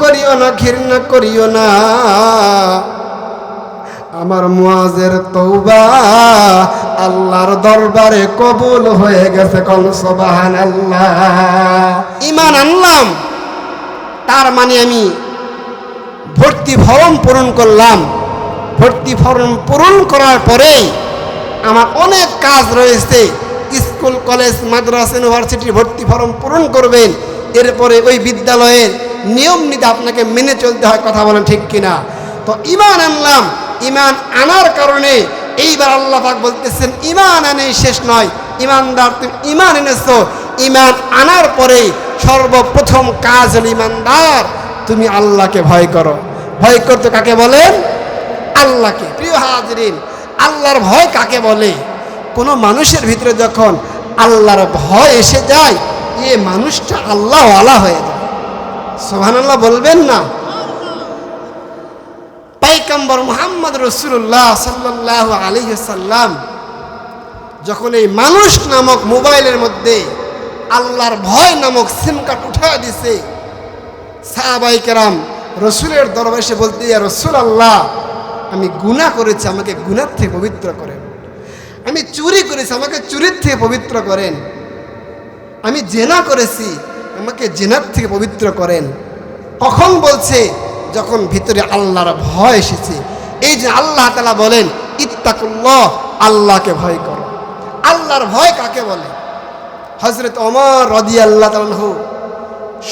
করিও না, ঘৃণা করিও না। আমার মুয়াজের তৌবা আল্লাহর দরবারে কবুল হয়ে গেছে কন সবাহান আল্লাহ ইমান আনলাম, তার মানে আমি ভর্তি ফর্ম পূরণ করলাম। ভর্তি ফর্ম পূরণ করার পরেই আমার অনেক কাজ রয়েছে। স্কুল, কলেজ, মাদ্রাসা ইউনিভার্সিটির ভর্তি ফর্ম পূরণ করবেন। এরপরে ওই বিদ্যালয়ের নিয়ম নীতি আপনাকে মেনে চলতে হয়, কথা বলেন ঠিক কিনা? তো ইমান আনলাম ইমান আনার কারণে এইবার আল্লাহ পাক বলতেছেন ইমান আনেই শেষ নয়। ইমানদার তুমি ইমান এনেছো ইমান আনার পরে সর্বপ্রথম কাজ হল ইমানদার তুমি আল্লাহকে ভয় করো। ভয় করতে কাকে বলেন? আল্লাহকে। প্রিয় হাজরিন, আল্লাহর ভয় কাকে বলে? কোনো মানুষের ভিতরে যখন আল্লাহর ভয় এসে যায়, এ মানুষটা আল্লাহ আলা হয়ে যায়। সোহান আল্লাহ বলবেন না। পাইকাম্বর মোহাম্মদ রসুল্লাহ সাল্লাহ আলিহাল্লাম যখন এই মানুষ নামক মোবাইলের মধ্যে আল্লাহর ভয় নামক সিম কার্ড উঠা দিছে, সাহাবাই কেরাম রসুলের দরবার এসে বলতে, ইয়া রসুল আল্লাহ আমি গুণা করেছি, আমাকে গুণার থেকে পবিত্র করেন। আমি চুরি করেছি, আমাকে চুরির থেকে পবিত্র করেন। আমি জেনা করেছি আমাকে জেনার থেকে পবিত্র করেন। কখন বলছে? যখন ভিতরে আল্লাহর ভয় এসেছে। এই যে আল্লাহ তালা বলেন, ইত্তাকুল্লাহ, আল্লাহকে ভয় করো। আল্লাহর ভয় কাকে বলে? হজরত অমর রদি আল্লাহ তালহ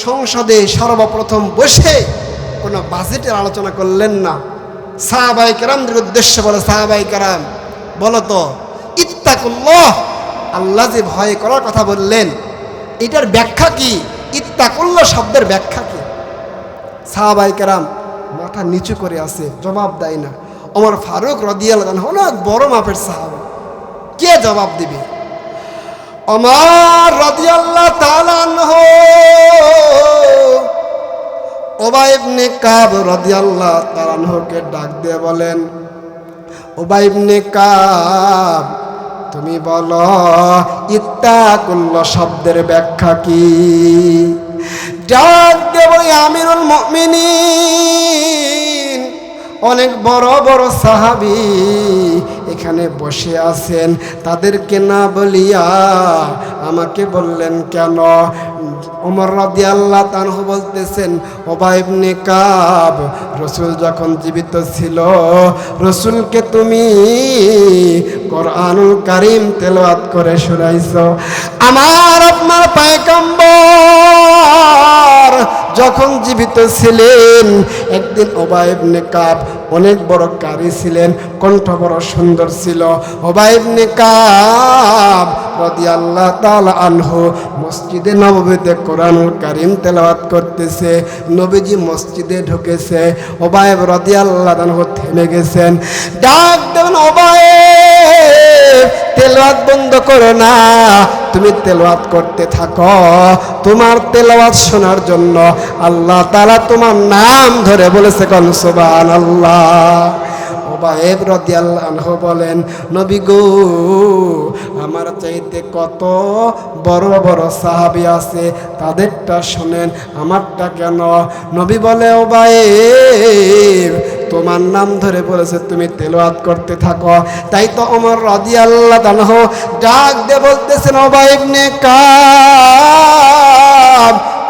সংসদে সর্বপ্রথম বসে কোনো বাজেটের আলোচনা করলেন না। সাহাবাই কেরামদের উদ্দেশ্যে বলে সাহাবাই কেরাম, বলো তো, ইত্তাকুল্লাহ, আল্লাহ যে ভয় করার কথা বললেন, এটার ব্যাখ্যা কি? ইত্তাকুল্লাহ শব্দের ব্যাখ্যা কি? সাহাবাই কেরাম মাথা নিচু করে আছে, জবাব দেয় না। ওমর ফারুক রদিয়াল অনেক বড় মাপের সাহাবা। কে জবাব দিবে? অমর রদিয়াল্লাহ তালানহ ওবাইবনে কাব রদিয়াল্লাহ তালানহকে ডাক দিয়ে বলেন ওবাইবনে কাব তুমি বলো ইত্তাকুল্ল শব্দের ব্যাখ্যা কি? ডাক দেব আমিরুল মমিনি অনেক বড় বড় সাহাবি এখানে বসে আছেন। তাদেরকে না বলিয়া আমাকে বললেন, কেন? ওমর রাদি আল্লাহ তানহু বলতেছেন ওবাইবনে কাব, রসুল যখন জীবিত ছিল, রসুলকে তুমি কোরআনুল কারিম তেলাওয়াত করে শুনাইছ। আমার, আপনার পায়কাম্বর যখন জীবিত ছিলেন, একদিন ওবাইবনে কাব অনেক বড় কারি ছিলেন, কণ্ঠ বড় সুন্দর ছিল। ওবাইবনে কাব রদি আল্লাহ তাল আনহু মসজিদে নববীতে কোরআনুল কারিম তেলাওয়াত করতেছে, নবীজি মসজিদে ঢুকেছে, ওবায়েব রদি আল্লাহ আনহু থেমে গেছেন। ডাক দেবেন ওবায়েব, তেলাওয়াত বন্ধ করো না, তুমি তেলাওয়াত করতে থাকো। তোমার তেলাওয়াত শোনার জন্য আল্লাহ তাআলা তোমার নাম ধরে বলেছে কোন সুবহানাল্লাহ। ওবায়েব রদিয়াল্লাহ বলেন, নবী গো, আমার চাইতে কত বড় বড় সাহাবি আছে, তাদেরটা শোনেন, আমারটা কেন? নবী বলে ওবায়েব তোমার নাম ধরে বলেছে তুমি তেলাওয়াত করতে থাকো। তাই তো আমার রদি আল্লাহ দানহ ডাক দিয়ে বলতেছেন ওবায়েব নে কাব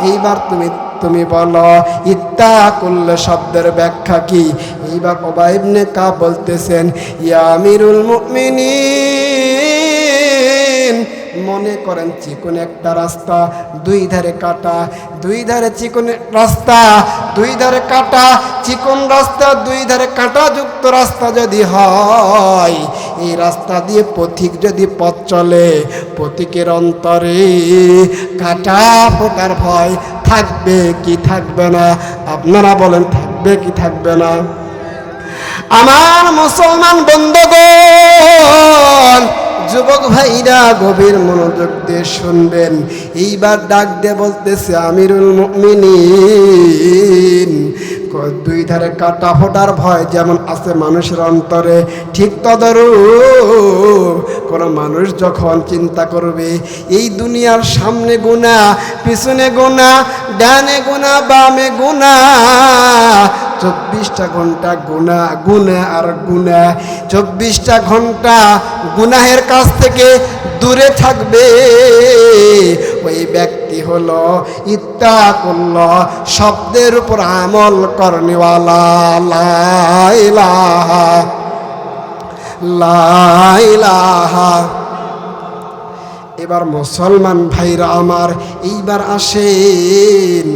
এইবার তুমি তুমি বলো ইত্তা কুল্ল শব্দের ব্যাখ্যা কি? এইবার ওবাইবনে কা বলতেছেন ইয়ামিরুল মুমিনী মনে করেন চিকন একটা রাস্তা, দুই ধারে কাটা, দুই ধারে চিকন রাস্তা, দুই ধারে কাটা, চিকন রাস্তা, দুই ধারে কাটা যুক্ত রাস্তা যদি হয়, এই রাস্তা দিয়ে পথিক যদি পথ চলে, পথিকের অন্তরে কাটা ফোটার ভয় থাকবে কি থাকবে না? আপনারা বলেন, থাকবে কি থাকবে না? আমার মুসলমান বন্ধুগণ যুবক ভাইরা গভীর মনোযোগ দিয়ে শুনবেন। এইবার ডাক দিয়ে বলতেছে, আমিরুল মুমিনিন। দুই ধারে কাটা ফোটার ভয় যেমন আছে মানুষের অন্তরে, ঠিক তদরূপ কোন মানুষ যখন চিন্তা করবে, এই দুনিয়ার সামনে গোনা পিছনে গোনা ডানে গোনা বামে গুণা চব্বিশটা ঘণ্টা গুণা গুণা আর গুণা চব্বিশটা ঘণ্টা গুনাহের কাছ থেকে দূরে থাকবে। ওই ব্যক্তি হলো ইত্তা করল শব্দের উপর আমল করনেওয়ালা। লা ইলাহা। এবার মুসলমান ভাইরা আমার এইবার আসেন।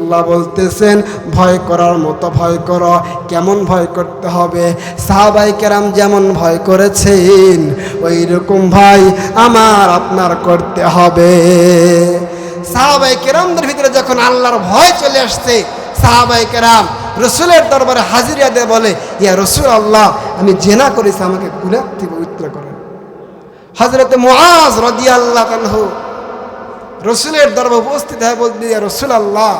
আল্লাহ বলতেছেন, ভয় করার মতো ভয় করো, কেমন ভয় করতে হবে? সাহাবাই কেরাম যেমন ভয় করেছেন ওই রকম ভয় আমার আপনার করতে হবে। সাহাবাই কেরামদের ভিতরে যখন আল্লাহর ভয় চলে আসছে, সাহাবাই কেরাম রসুলের দরবারে হাজিরিয়া দিয়ে বলে, ইয়া রসুল আল্লাহ আমি জেনা করেছি, আমাকে গুণার থেকে পবিত্র করেন হজরত মুআজ রাদিয়াল্লাহু তাআলা রসুলের দরবার উপস্থিত হয় বলতে, ইয়া রসুল আল্লাহ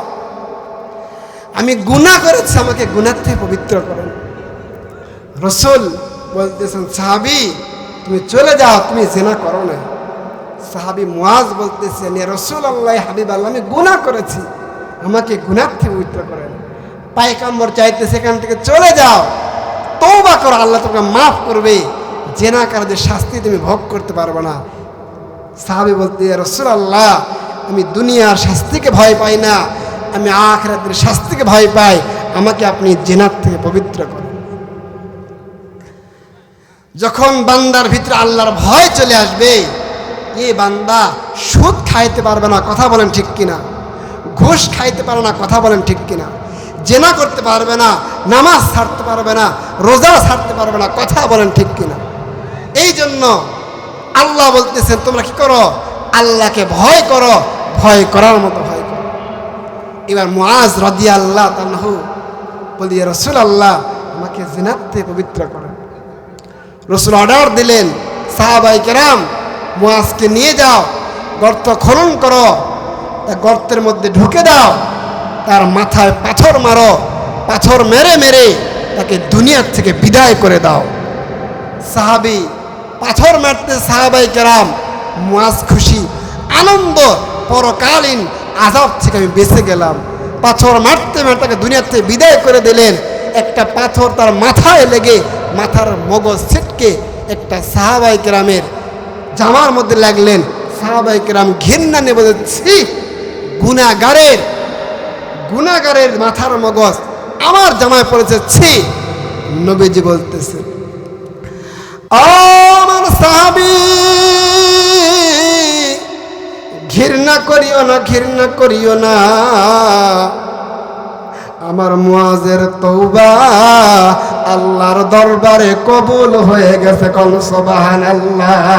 আমি গুনাহ করেছি, আমাকে গুনার থেকে পবিত্র করেন রসুল বলতেছেন, সাহাবি, তুমি চলে যাও, তুমি জেনা করো না। সাহাবি মুআজ বলতেছেন রসুল আল্লাহ হাবিব আল্লাহ আমি গুনাহ করেছি, আমাকে গুনার থেকে পবিত্র করেন পায়কাম্বর চাইতে সেখান থেকে চলে যাও তৌবা করো, আল্লাহ তোমাকে মাফ করবে, জেনাকারদের শাস্তি তুমি ভোগ করতে পারবে না। সাহাবি বলতে রসুল আল্লাহ আমি দুনিয়ার শাস্তিকে ভয় পাই না আমি আখরাতের শাস্তিকে ভয় পাই, আমাকে আপনি জেনার থেকে পবিত্র করুন। যখন বান্দার ভিতরে আল্লাহর ভয় চলে আসবে, এ বান্দা সুদ খাইতে পারবে না, কথা বলেন ঠিক কিনা? ঘুষ খাইতে পারে না, কথা বলেন ঠিক কিনা? জেনা করতে পারবে না, নামাজ ছাড়তে পারবে না, রোজা ছাড়তে পারবে না, কথা বলেন ঠিক কিনা? এই জন্য আল্লাহ বলতেছেন, তোমরা কি করো? আল্লাহকে ভয় করো, ভয় করার মতো এবার মুআজ রাদিয়া আল্লাহ তানহু বলি রসুল আল্লাহ আমাকে জিনাত পবিত্র করেন রসুল অর্ডার দিলেন সাহাবাই কেরাম, মুআজকে নিয়ে যাও, গর্ত খনন করো গর্তের মধ্যে ঢুকে দাও, তার মাথায় পাথর মারো, পাথর মেরে মেরে তাকে দুনিয়ার থেকে বিদায় করে দাও। সাহাবি পাথর মারতে সাহাবাই কেরাম মুয়াজ খুশি, আনন্দ, পরকালীন আজাব থেকে আমি বেঁচে গেলাম। পাথর মারতে মারতে তাকে দুনিয়ার থেকে বিদায় করে দিলেন। একটা পাথর তার মাথায় লেগে মাথার মগজ ছিটকে একটা সাহাবাই কেরামের জামার মধ্যে লাগলেন। সাহাবাই কেরাম ঘৃণা নিয়ে বলেছি গুণাগারের গুণাগারের মাথার মগজ আমার জামায় পড়েছে, ছি, নবীজি বলতেছেন আমার সাহাবি করিও না, ঘৃণা করিও না। আমার মুয়াজের তৌবা আল্লাহর দরবারে কবুল হয়ে গেছে কল সবাহান আল্লাহ